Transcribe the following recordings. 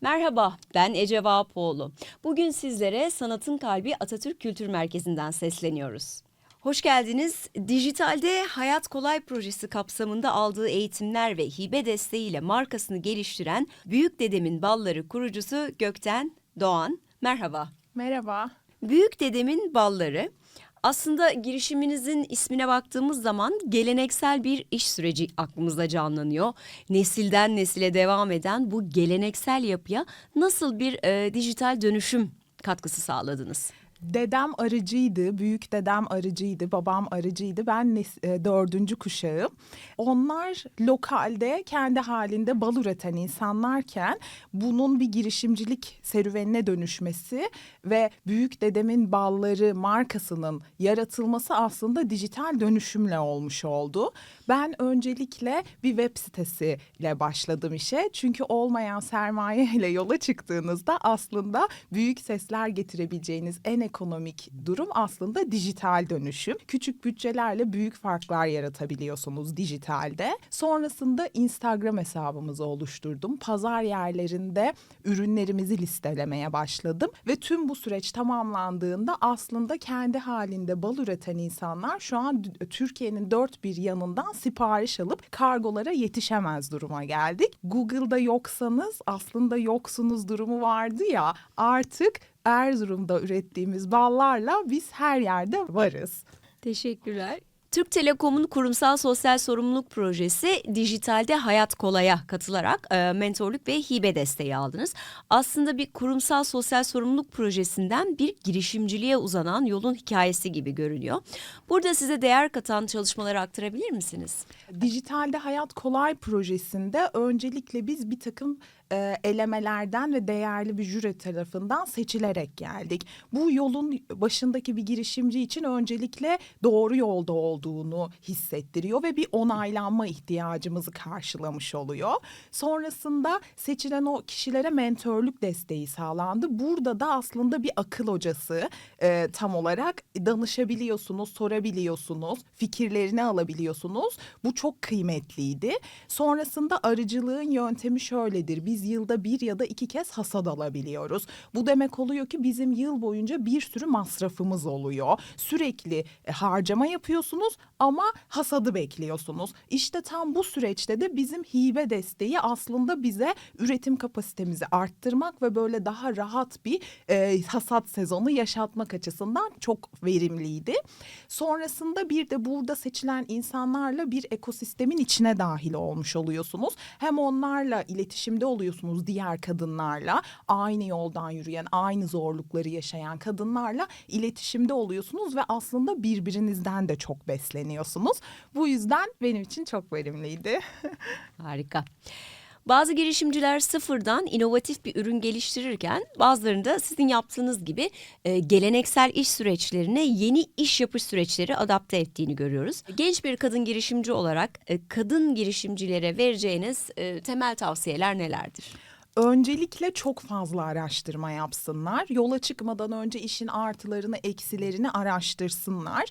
Merhaba, ben Ece Vahapoğlu. Bugün sizlere Sanatın Kalbi Atatürk Kültür Merkezi'nden sesleniyoruz. Hoş geldiniz. Dijitalde Hayat Kolay projesi kapsamında aldığı eğitimler ve hibe desteğiyle markasını geliştiren Büyük Dedemin Balları kurucusu Gökten Doğan. Merhaba. Merhaba. Büyük Dedemin Balları aslında girişiminizin ismine baktığımız zaman geleneksel bir iş süreci aklımızda canlanıyor. Nesilden nesile devam eden bu geleneksel yapıya nasıl bir e, dijital dönüşüm katkısı sağladınız? Dedem arıcıydı, büyük dedem arıcıydı, babam arıcıydı. Ben e, dördüncü kuşağım. Onlar lokalde kendi halinde bal üreten insanlarken bunun bir girişimcilik serüvenine dönüşmesi ve büyük dedemin balları markasının yaratılması aslında dijital dönüşümle olmuş oldu. Ben öncelikle bir web sitesiyle başladım işe. Çünkü olmayan sermaye ile yola çıktığınızda aslında büyük sesler getirebileceğiniz en ekonomik durum aslında dijital dönüşüm. Küçük bütçelerle büyük farklar yaratabiliyorsunuz dijitalde. Sonrasında Instagram hesabımızı oluşturdum. Pazar yerlerinde ürünlerimizi listelemeye başladım ve tüm bu süreç tamamlandığında aslında kendi halinde bal üreten insanlar şu an Türkiye'nin dört bir yanından sipariş alıp kargolara yetişemez duruma geldik. Google'da yoksanız aslında yoksunuz durumu vardı ya artık Erzurum'da ürettiğimiz ballarla biz her yerde varız. Teşekkürler. Türk Telekom'un kurumsal sosyal sorumluluk projesi Dijitalde Hayat Kolay'a katılarak e, mentorluk ve hibe desteği aldınız. Aslında bir kurumsal sosyal sorumluluk projesinden bir girişimciliğe uzanan yolun hikayesi gibi görünüyor. Burada size değer katan çalışmaları aktarabilir misiniz? Dijitalde Hayat Kolay projesinde öncelikle biz bir takım e, elemelerden ve değerli bir jüri tarafından seçilerek geldik. Bu yolun başındaki bir girişimci için öncelikle doğru yolda olduğunu hissettiriyor ve bir onaylanma ihtiyacımızı karşılamış oluyor. Sonrasında seçilen o kişilere mentörlük desteği sağlandı. Burada da aslında bir akıl hocası e, tam olarak danışabiliyorsunuz, sorabiliyorsunuz, fikirlerini alabiliyorsunuz. Bu çok kıymetliydi. Sonrasında arıcılığın yöntemi şöyledir. Biz yılda bir ya da iki kez hasat alabiliyoruz. Bu demek oluyor ki bizim yıl boyunca bir sürü masrafımız oluyor. Sürekli e, harcama yapıyorsunuz ama hasadı bekliyorsunuz. İşte tam bu süreçte de bizim hibe desteği aslında bize üretim kapasitemizi arttırmak ve böyle daha rahat bir e, hasat sezonu yaşatmak açısından çok verimliydi. Sonrasında bir de burada seçilen insanlarla bir ekosistemin içine dahil olmuş oluyorsunuz. Hem onlarla iletişimde oluyorsunuz diğer kadınlarla aynı yoldan yürüyen, aynı zorlukları yaşayan kadınlarla iletişimde oluyorsunuz ve aslında birbirinizden de çok besleniyorsunuz. Bu yüzden benim için çok verimliydi. Harika. Bazı girişimciler sıfırdan inovatif bir ürün geliştirirken bazılarında sizin yaptığınız gibi e, geleneksel iş süreçlerine yeni iş yapış süreçleri adapte ettiğini görüyoruz. Genç bir kadın girişimci olarak e, kadın girişimcilere vereceğiniz e, temel tavsiyeler nelerdir? Öncelikle çok fazla araştırma yapsınlar. Yola çıkmadan önce işin artılarını, eksilerini araştırsınlar.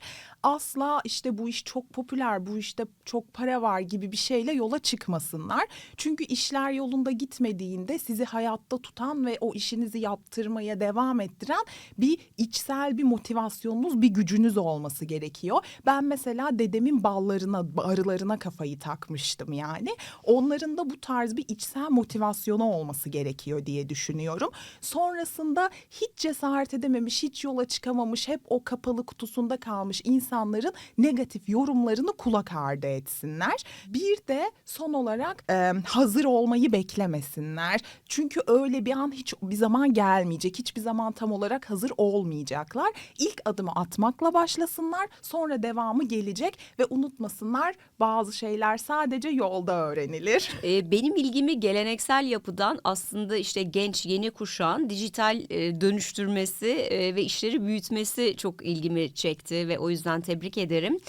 Asla işte bu iş çok popüler, bu işte çok para var gibi bir şeyle yola çıkmasınlar. Çünkü işler yolunda gitmediğinde sizi hayatta tutan ve o işinizi yaptırmaya devam ettiren bir içsel bir motivasyonunuz, bir gücünüz olması gerekiyor. Ben mesela dedemin ballarına, arılarına kafayı takmıştım yani. Onların da bu tarz bir içsel motivasyonu olması gerekiyor diye düşünüyorum. Sonrasında hiç cesaret edememiş, hiç yola çıkamamış, hep o kapalı kutusunda kalmış insanların negatif yorumlarını kulak ardı etsinler. Bir de son olarak e, hazır olmayı beklemesinler. Çünkü öyle bir an hiç bir zaman gelmeyecek. Hiçbir zaman tam olarak hazır olmayacaklar. İlk adımı atmakla başlasınlar. Sonra devamı gelecek ve unutmasınlar bazı şeyler sadece yolda öğrenilir. E, benim ilgimi geleneksel yapıdan aslında işte genç yeni kuşağın dijital e, dönüştürmesi e, ve işleri büyütmesi çok ilgimi çekti ve o yüzden tebrik ederim.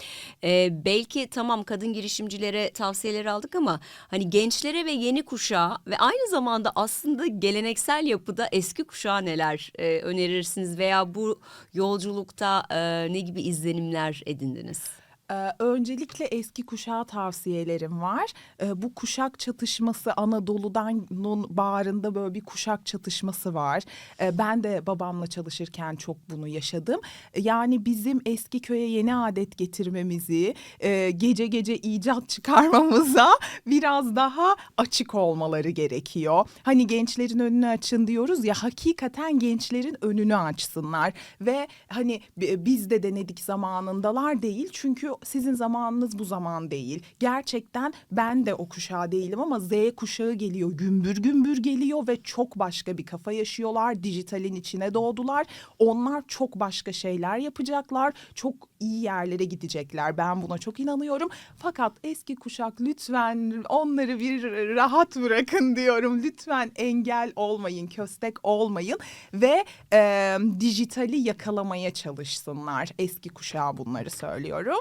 E, belki tamam kadın girişimcilere tavsiyeleri aldık ama hani gençlere ve yeni kuşağa ve aynı zamanda aslında geleneksel yapıda eski kuşağa neler e, önerirsiniz veya bu yolculukta e, ne gibi izlenimler edindiniz? Ee, öncelikle eski kuşağa tavsiyelerim var. Ee, bu kuşak çatışması Anadolu'dan bağrında böyle bir kuşak çatışması var. Ee, ben de babamla çalışırken çok bunu yaşadım. Yani bizim eski köye yeni adet getirmemizi, e, gece gece icat çıkarmamıza biraz daha açık olmaları gerekiyor. Hani gençlerin önünü açın diyoruz ya hakikaten gençlerin önünü açsınlar ve hani bi- biz de denedik zamanındalar değil çünkü sizin zamanınız bu zaman değil. Gerçekten ben de o kuşağı değilim ama Z kuşağı geliyor gümbür gümbür geliyor ve çok başka bir kafa yaşıyorlar. Dijitalin içine doğdular. Onlar çok başka şeyler yapacaklar. Çok iyi yerlere gidecekler. Ben buna çok inanıyorum. Fakat eski kuşak lütfen onları bir rahat bırakın diyorum. Lütfen engel olmayın, köstek olmayın ve e, dijitali yakalamaya çalışsınlar. Eski kuşağa bunları söylüyorum.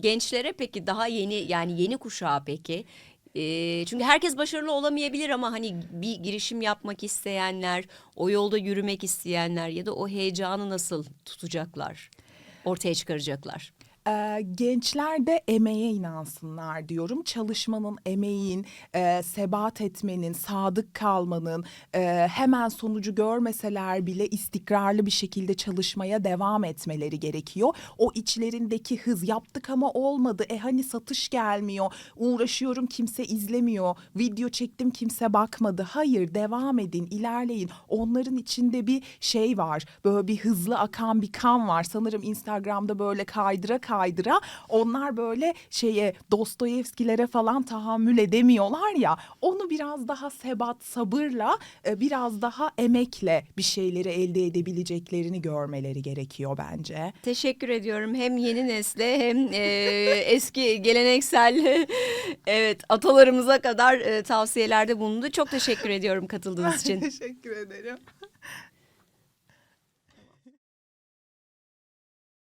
Gençlere peki daha yeni yani yeni kuşağa peki? Ee, çünkü herkes başarılı olamayabilir ama hani bir girişim yapmak isteyenler, o yolda yürümek isteyenler ya da o heyecanı nasıl tutacaklar, ortaya çıkaracaklar? Ee, gençler de emeğe inansınlar diyorum. Çalışmanın, emeğin, e, sebat etmenin, sadık kalmanın, e, hemen sonucu görmeseler bile istikrarlı bir şekilde çalışmaya devam etmeleri gerekiyor. O içlerindeki hız yaptık ama olmadı. E hani satış gelmiyor. Uğraşıyorum kimse izlemiyor. Video çektim kimse bakmadı. Hayır devam edin, ilerleyin. Onların içinde bir şey var. Böyle bir hızlı akan bir kan var. Sanırım Instagram'da böyle kaydıra kaydıra onlar böyle şeye Dostoyevskilere falan tahammül edemiyorlar ya. Onu biraz daha sebat, sabırla, e, biraz daha emekle bir şeyleri elde edebileceklerini görmeleri gerekiyor bence. Teşekkür ediyorum hem yeni nesle hem e, eski geleneksel evet atalarımıza kadar e, tavsiyelerde bulundu. Çok teşekkür ediyorum katıldığınız için. Teşekkür ederim.